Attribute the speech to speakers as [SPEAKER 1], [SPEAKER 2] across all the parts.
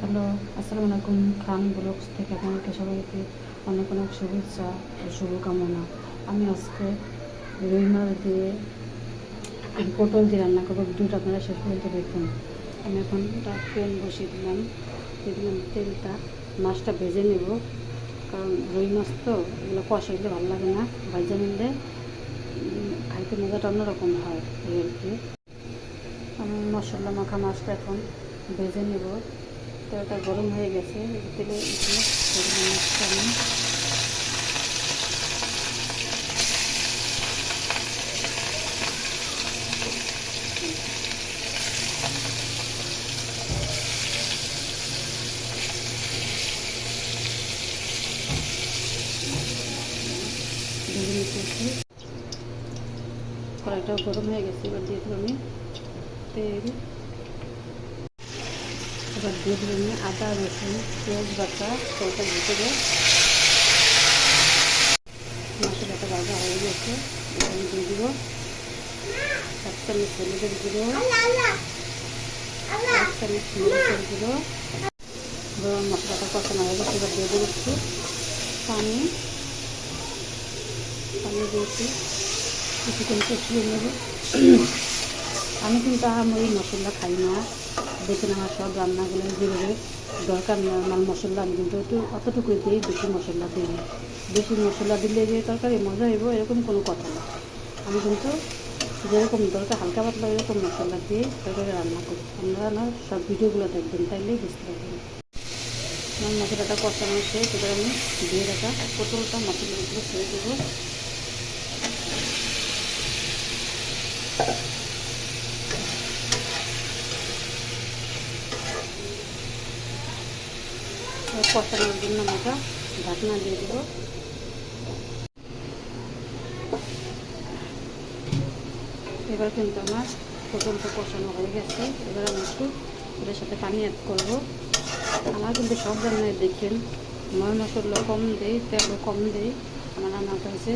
[SPEAKER 1] Hello, আসসালামু আলাইকুম, খান blogs থেকে আপনাদেরকে সবাইকে অনেক অনেক শুভেচ্ছা ও শুভকামনা। আমি আজকে রুই মাছ দিয়ে পটল দিয়ে রান্না করব দুধ আপনারা শেষ পর্যন্ত দেখুন। আমি এখন প্যান বসিয়ে দিলাম দিলাম তেলটা, মাছটা ভেজে নেব। কারণ রুই মাছ তো এগুলো কষা দিলে ভালো লাগে না, ভাজা নিলে খাইতে মজাটা অন্যরকম হয় এই আর কি। আমি মশলা মাখা মাছটা এখন ভেজে নেব। তেলটা গরম হয়ে গেছে। তেলে আমি কড়াইটাও গরম হয়ে গেছে। এবার দিয়ে দেবো আমি তেল। এবার দিয়ে দেবো আমি আদা, রসুন, পেঁয়াজ বাটা তেলটা ভিতরে মশলাটা ভাজা হয়ে গেছে আমি দিয়ে দেবো এক হলুদের গুঁড়ো গরম মশলাটা কষানো হয়ে গেছে, এবার দিয়ে দেবো পানি। পানি দিয়েছি, কিছুক্ষণ কষিয়ে নেব। আমি কিন্তু আহামরি মশলা খাই না। দেখুন আমার সব রান্নাগুলো যেভাবে দরকার নর্মাল মশলা আমি কিন্তু একটু অতটুকুই দিই, বেশি মশলা দিই বেশি মশলা দিলে যে তরকারি মজা হইব, এরকম কোনো কথা না। আমি কিন্তু যেরকম দরকার, হালকা পাতলা এরকম মশলা দিয়ে তরকারি রান্না করি। আপনারা না সব ভিডিওগুলো দেখবেন, তাইলেই বুঝতে পারবেন। আমার মশলাটা কষানো হচ্ছে সেটা আমি দিয়ে রাখা পটলটা মশলার উপরে ছেড়ে দেবো। কষানোর জন্য আমরা ঢাকনা দিয়ে দেবো এবার কিন্তু আমার পটলটা কষানো হয়ে গেছে। এবার আমি একটু এটার সাথে পানি অ্যাড করব। আমার কিন্তু সব রান্নায় দেখেন, ময় মশলা কম দেই, তেল কম দেই। আমার রান্নাটা হচ্ছে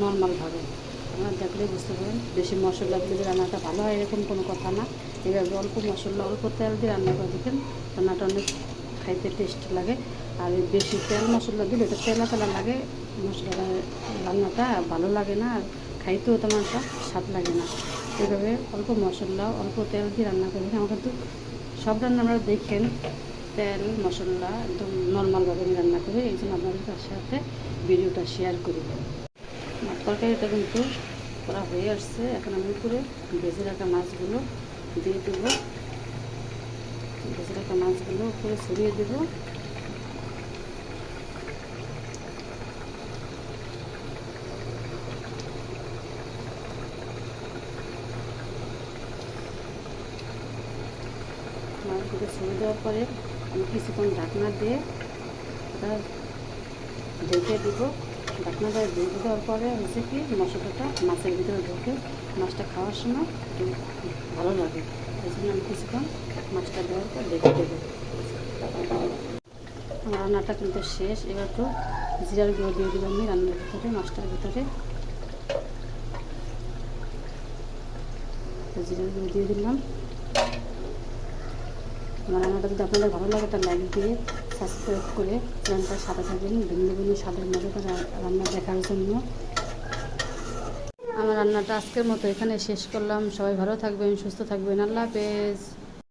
[SPEAKER 1] নর্মালভাবে আপনারা দেখলেই বুঝতে পারেন বেশি মশলা দিলে রান্নাটা ভালো হয় এরকম কোনো কথা না। এভাবে অল্প মশলা, অল্প তেল দিয়ে রান্না করে দেখেন, রান্নাটা অনেক খাইতে টেস্ট লাগে। আর বেশি তেল মশলা দিলে এটা তেলা তেলা লাগে মশলাটা রান্নাটা ভালো লাগে না, আর খাইতেও তেমন একটা স্বাদ লাগে না। এভাবে অল্প মশলা, অল্প তেল দিয়ে রান্না করি আমার কিন্তু সব রান্না আমরা দেখেন, তেল, মশলা একদম নর্মালভাবে আমি রান্না করি। এই জন্য আপনাদের সাথে ভিডিওটা শেয়ার করি। আমার তরকারিটা কিন্তু করা হয়ে আসছে। এখন আমি উপরে ভেজে রাখা মাছগুলো দিয়ে দেবো। ভেজে রাখা মাছগুলো উপরে ছড়িয়ে দেবো মাছগুলো ছড়িয়ে দেওয়ার পরে আমি কিছুক্ষণ ঢাকনা দিয়ে ঢেকে দিব ঢাকনা দিয়ে ঢেকে দেওয়ার পরে হচ্ছে কি মশলাটা মাছের ভিতরে ঢুকে মাছটা খাওয়ার সময় একটু ভালো লাগে। এই জন্য আমি কিছুক্ষণ মাছটা দেওয়ার পর ঢেকে দেবো। রান্নাটা কিন্তু শেষ। এবার তো জিরার গুঁড়ো দিয়ে দিলাম আমি রান্নার ভিতরে, মাছটার ভিতরে। জিরার গুঁড়ো দিয়ে দিলাম। আমার রান্নাটা যদি আপনাদের ভালো লাগে তাহলে লাইক দিয়ে সাবস্ক্রাইব করে চ্যানেলটা সাথে থাকবেন ভিন্ন ভিন্ন স্বাদের মতো রা- রান্না দেখার জন্য। আমার রান্নাটা আজকের মতো এখানে শেষ করলাম। সবাই ভালো থাকবেন, সুস্থ থাকবেন। আল্লাহ হাফেজ।